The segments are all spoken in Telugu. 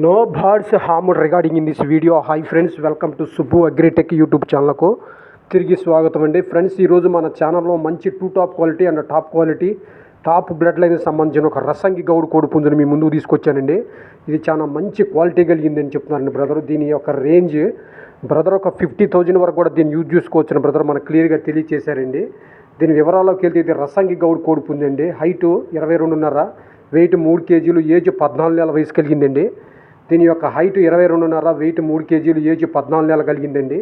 No birds harm regarding in this video hi friends welcome to Subbu Agritech YouTube ఛానల్కు తిరిగి స్వాగతం అండి. ఫ్రెండ్స్ ఈరోజు మన ఛానల్లో మంచి two top quality and top quality top blood line సంబంధించిన ఒక రసంగి గౌడ్ కోడి పుంజుని మీ ముందుకు తీసుకొచ్చానండి. ఇది చాలా మంచి క్వాలిటీ కలిగిందని చెప్తున్నారండి బ్రదర్ దీని యొక్క రేంజ్ బ్రదర్ ఒక ఫిఫ్టీ థౌజండ్ వరకు కూడా దీన్ని యూజ్ చేసుకోవచ్చని బ్రదర్ మనకు క్లియర్గా తెలియచేశారండి. దీని వివరాల్లోకి వెళ్తే ఇది రసంగి గౌడ్ కోడి పుంజండి. హైటు ఇరవై రెండున్నర వెయిట్ మూడు కేజీలు ఏజ్ పద్నాలుగు నెలల వయసు కలిగిందండి. దీని యొక్క హైట్ ఇరవై రెండున్నర వెయిట్ మూడు కేజీలు ఏజ్ పద్నాలుగు నెలలు కలిగిందండి.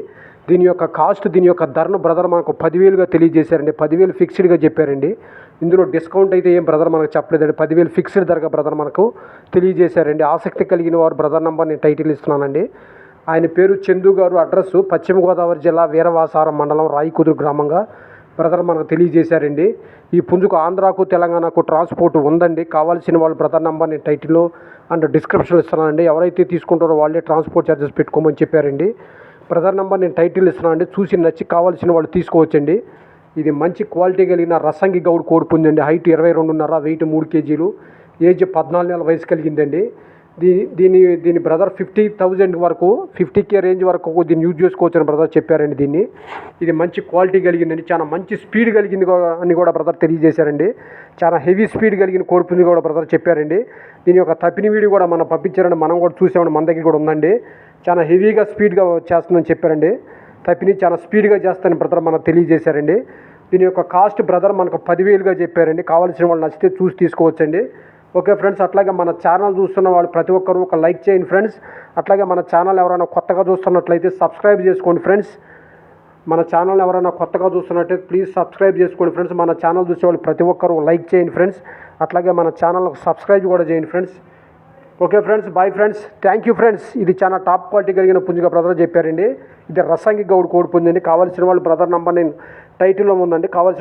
దీని యొక్క కాస్ట్ దీని యొక్క ధరను బ్రదర్ మనకు పదివేలుగా తెలియజేశారండి. పదివేలు ఫిక్స్డ్గా చెప్పారండి. ఇందులో డిస్కౌంట్ అయితే ఏం బ్రదర్ మనకు చెప్పలేదండి. పదివేలు ఫిక్స్డ్ ధరగా బ్రదర్ మనకు తెలియజేశారండి. ఆసక్తి కలిగిన వారు బ్రదర్ నంబర్ నేను టైటిల్ ఇస్తున్నానండి. ఆయన పేరు చందు గారు అడ్రస్సు పశ్చిమ గోదావరి జిల్లా వీరవాసారం మండలం రాయికుదురు గ్రామంగా. బ్రదర్ మనకు తెలియజేశారండి. ఈ పుంజుకు ఆంధ్రాకు తెలంగాణకు ట్రాన్స్పోర్ట్ ఉందండి. కావాల్సిన వాళ్ళు బ్రదర్ నంబర్ నేను టైటిల్లో అండ్ డిస్క్రిప్షన్లో ఇస్తున్నానండి. ఎవరైతే తీసుకుంటారో వాళ్ళే ట్రాన్స్పోర్ట్ ఛార్జెస్ పెట్టుకోమని చెప్పారండి. బ్రదర్ నంబర్ నేను టైటిల్ ఇస్తున్నానండి. చూసి నచ్చి కావాల్సిన వాళ్ళు తీసుకోవచ్చండి. ఇది మంచి క్వాలిటీ కలిగిన రసంగి గౌడ్ కోడి హైట్ ఇరవై రెండున్నర వెయిట్ మూడు కేజీలు. ఏజ్ పద్నాలుగు నెలల వయసు కలిగిందండి. దీని దీని దీని బ్రదర్ ఫిఫ్టీ థౌజండ్ వరకు ఫిఫ్టీ కే రేంజ్ వరకు దీన్ని యూజ్ చేసుకోవచ్చని బ్రదర్ చెప్పారండి దీన్ని. ఇది మంచి క్వాలిటీ కలిగిందండి. చాలా మంచి స్పీడ్ కలిగింది కూడా- అని కూడా బ్రదర్ తెలియజేశారండి. చాలా హెవీ స్పీడ్ కలిగిన కోరుకుంది కూడా బ్రదర్ చెప్పారండి. దీని యొక్క తప్పిన వీడియో కూడా మనం పంపించారండి. మనం కూడా చూసామండి. మన దగ్గర కూడా ఉందండి. చాలా హెవీగా స్పీడ్గా చేస్తుందని చెప్పారండి. తప్పిని చాలా స్పీడ్గా చేస్తానని బ్రదర్ మనకు తెలియజేశారండి. దీని యొక్క కాస్ట్ బ్రదర్ మనకు పదివేలుగా చెప్పారండి. కావాల్సిన వాళ్ళు నచ్చితే చూసి తీసుకోవచ్చండి. ఓకే ఫ్రెండ్స్ అట్లాగే మన ఛానల్ చూస్తున్న వాళ్ళు ప్రతి ఒక్కరు ఒక లైక్ చేయండి ఫ్రెండ్స్. అట్లాగే మన ఛానల్ ఎవరైనా కొత్తగా చూస్తున్నట్లయితే సబ్స్క్రైబ్ చేసుకోండి ఫ్రెండ్స్. మన ఛానల్ ఎవరైనా కొత్తగా చూస్తున్నట్టయితే ప్లీజ్ సబ్స్క్రైబ్ చేసుకోండి ఫ్రెండ్స్. మన ఛానల్ చూసే వాళ్ళు ప్రతి ఒక్కరు లైక్ చేయండి ఫ్రెండ్స్. అట్లాగే మన ఛానల్ సబ్స్క్రైబ్ కూడా చేయండి friends. Okay friends bye friends thank you friends ఇది చాలా టాప్ క్వాలిటీ కలిగిన పుంజుగా బ్రదర్ చెప్పారండి. ఇది రసంగి గౌడ్ కోడి పుంజండి. కావాల్సిన వాళ్ళు బ్రదర్ నంబర్ నేను టైటిల్లో ఉందండి. కావాల్సిన